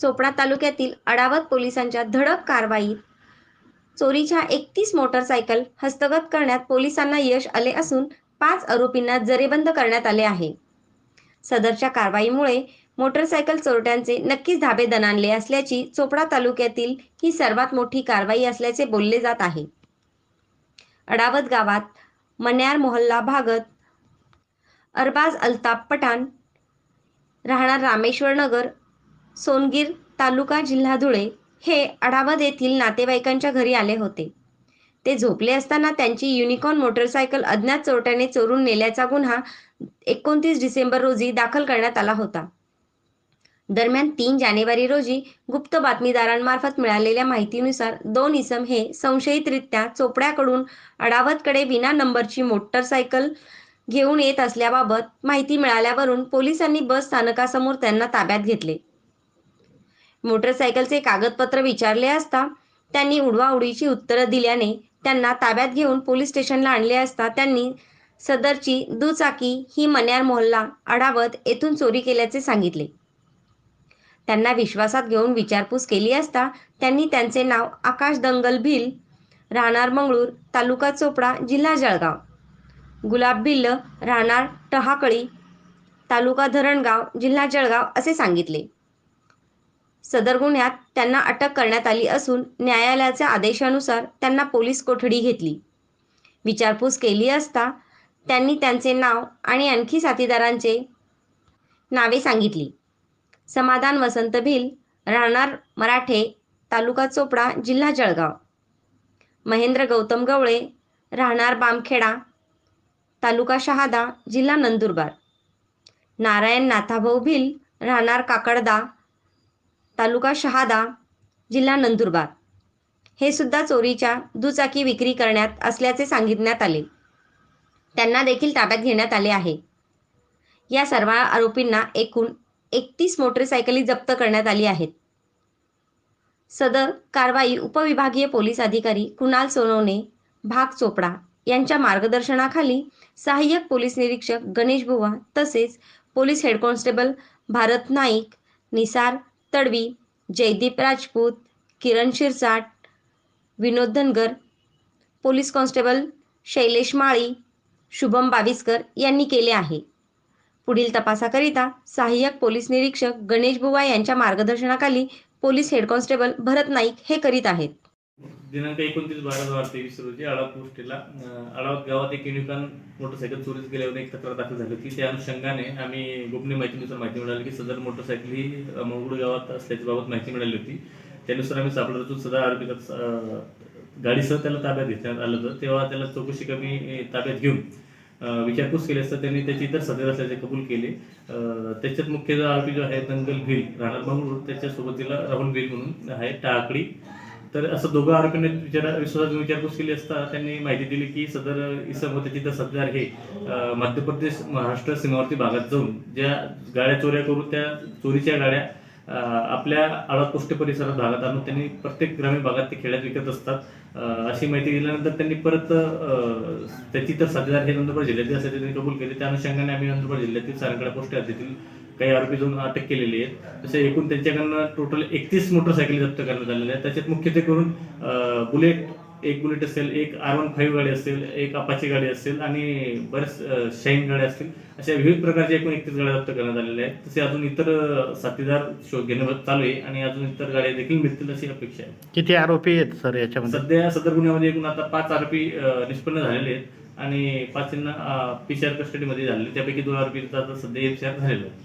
चोपडा तालुक्यातील अडावत पोलिसांच्या धडक कारवाईत चोरीच्या एकतीस मोटरसायकल हस्तगत करण्यात पोलिसांना यश आले असून पाच आरोपींना जरेबंद करण्यात आले आहे. सदरच्या कारवाईमुळे मोटरसायकल चोरट्यांचे नक्कीच धाबे दणाणले असल्याची चोपडा तालुक्यातील ही सर्वात मोठी कारवाई असल्याचे बोलले जात आहे. अडावत गावात मन्यार मोहल्ला भागत अरबाज अल्ताफ पठाण राहणार रामेश्वर नगर सोनगीर तालुका जिल्हा धुळे हे अडावत येथील नातेवाईकांच्या घरी आले होते. ते झोपले असताना त्यांची युनिकॉर्न मोटरसायकल अज्ञात चोरट्याने चोरून नेल्याचा गुन्हा एकोणतीस डिसेंबर रोजी दाखल करण्यात आला होता. दरम्यान तीन जानेवारी रोजी गुप्त बातमीदारांमार्फत मिळालेल्या माहितीनुसार दोन इसम हे संशयितरित्या चोपड्याकडून अडावतकडे विना नंबरची मोटरसायकल घेऊन येत असल्याबाबत माहिती मिळाल्यावरून पोलिसांनी बस स्थानकासमोर त्यांना ताब्यात घेतले. मोटरसायकलचे कागदपत्र विचारले असता त्यांनी उडवाउडीची उत्तरं दिल्याने त्यांना ताब्यात घेऊन पोलीस स्टेशनला आणले असता त्यांनी सदरची दुचाकी ही मन्यार मोहल्ला अडावत येथून चोरी केल्याचे सांगितले. त्यांना विश्वासात घेऊन विचारपूस केली असता त्यांनी त्यांचे नाव आकाश दंगल भिल राहणार मंगळूर तालुका चोपडा जिल्हा जळगाव. गुलाब भिल्ल राहणार टहाकळी तालुका धरणगाव जिल्हा जळगाव असे सांगितले. सदर गुन्ह्यात त्यांना अटक करण्यात आली असून न्यायालयाच्या आदेशानुसार त्यांना पोलीस कोठडी घेतली. विचारपूस केली असता त्यांनी त्यांचे नाव आणि आणखी साथीदारांचे नावे सांगितली. समाधान वसंत भिल राहणार मराठे तालुका चोपडा जिल्हा जळगाव. महेंद्र गौतम गवळे राहणार बामखेडा तालुका शहादा जिल्हा नंदुरबार. नारायण नाथाभाऊ भिल राहणार काकडदा तालुका शहादा जिल्हा नंदुरबार. हे सुद्धा चोरीच्या दुचाकी विक्री करण्यात असल्याचे सांगितण्यात आले. त्यांना देखील ताब्यात घेण्यात आले आहे. या सर्व आरोपींना एकूण एकतीस मोटरसायकली जप्त करण्यात आली आहेत. सदर कारवाई उपविभागीय पोलीस अधिकारी कुणाल सोनवणे भाग चोपडा यांच्या मार्गदर्शनाखाली सहाय्यक पोलीस निरीक्षक गणेश बुवा तसेच police head constable Bharat Naik Nisar Tadvi Jaydeep Rajput Kiran Shirsat Vinod Dhangar police constable Shailesh Mali Shubham Baviskar यांनी केले आहे. पुढील तपासाकरिता सहाय्यक पोलीस निरीक्षक गणेश बुवा यांच्या मार्गदर्शनाखाली police head constable Bharat Naik हे करीत आहेत. दिनांक एकोणतीस बारा दोन हजार तेवीस रोजी आळाव पोस्टेला आळावत गावात एक युनिकॉन मोटरसायकल चोरीस गेल्यावर एक तक्रार दाखल झाली होती. त्या अनुषंगाने आम्ही गोपनीय माहितीनुसार माहिती मिळाली की सदर मोटरसायकल ही अ, गावात असल्याच्या बाबत माहिती मिळाली होती. त्यानुसार आम्ही सापडा रचून सदर आरोपीचा गाडीसह त्याला ताब्यात घेण्यात आलं होतं. तेव्हा त्याला चौकशी कमी ताब्यात घेऊन विचारपूस केली असता त्यांनी त्याची इतर सदर असल्याचे कबूल केले. त्याच्यात मुख्य जो आरोपी जो आहे दंगल भिल राहणार मंगळूर त्याच्यासोबत तिला राहुल भिल म्हणून आहे टाकडी तर असं दोघं आरोपींनी विचार विश्वासात विचारपूस केली असता त्यांनी माहिती दिली की सदर इसम होते तिथं सदर हे मध्य प्रदेश महाराष्ट्र सीमावर्ती भागात जाऊन ज्या गाड्या चोऱ्या करून त्या चोरीच्या गाड्या आपल्या आळात परिसरात भागात आणून त्यांनी प्रत्येक ग्रामीण भागात ते खेड्यात विकत असतात. अशी माहिती दिल्यानंतर त्यांनी परत त्याची तर साथीदार हे नंदुरबार जिल्ह्यातील असल्याचे त्यांनी कबूल केले. त्या अनुषंगाने आम्ही नंदुरबार जिल्ह्यातील सारंगडा पोस्ट हद्दीतील काही आरोपी जाऊन अटक केलेली आहेत. तसे एकूण त्यांच्याकडनं टोटल एकतीस मोटरसायकली जप्त करण्यात आलेल्या आहेत. त्याच्यात मुख्यत्वे करून बुलेट एक बुलेट असेल एक आर वन फाईव्ह गाडी असेल एक अपाची गाडी असेल आणि बरेच शाईन गाड्या असतील. अशा विविध प्रकारच्या एकूण एकतीस गाड्या जप्त करण्यात आलेल्या आहेत. तसे अजून इतर साथीदार शोध घेणं चालू आहे आणि अजून इतर गाड्या देखील मिळतील अशी अपेक्षा आहे. किती आरोपी आहेत सर याच्यामध्ये? सध्या सदर गुन्ह्यामध्ये एकूण आता पाच आरोपी निष्पन्न झालेले आहेत आणि पाच पीसीआर कस्टडीमध्ये झालेले त्यापैकी दोन आरोपीचा आता सध्या एफसीआर झालेला आहे